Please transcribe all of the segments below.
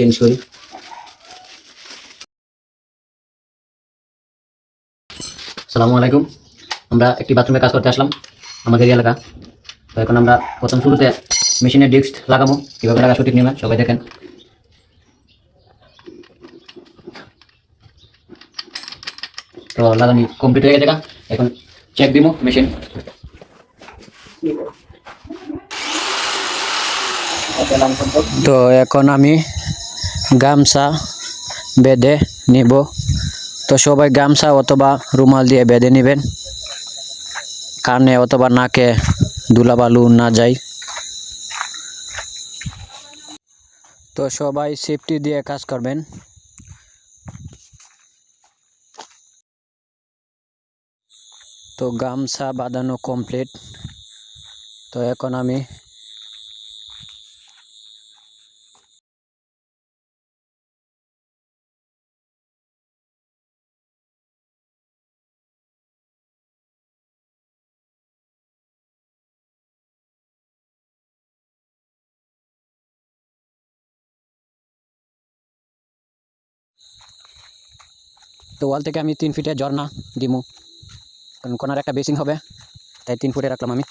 Change করি সালামু আলাইকুম। আমরা একটি বাথরুমে কাজ করতে আসলাম আমাদের এলাকা। তো এখন আমরা প্রথম শুরুতে মেশিনের ডিস্ক লাগাবো। কীভাবে লাগা সঠিক নিয়মে সবাই দেখেন। তো লাগানি কমপ্লিট হয়ে গেছে এখন চেক দিব মেশিন তো এখন আমি গামছা বেঁধে নিব। তো সবাই গামছা অথবা রুমাল দিয়ে বেঁধে নেবেন। কানে অথবা নাকে ধুলাবালু না যায়। তো সবাই সেফটি দিয়ে কাজ করবেন। তো গামছা বাঁধানো কমপ্লিট তো এখন আমি তো ওয়াল থেকে আমি তিন ফিটে ঝর্ণা দিমু। কারণ কোনার একটা বেসিং হবে, তাই তিন ফুটে রাখলাম আমি।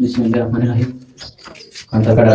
বিসমিল্লাহির রহমানির রহিম। কান্তার কাটা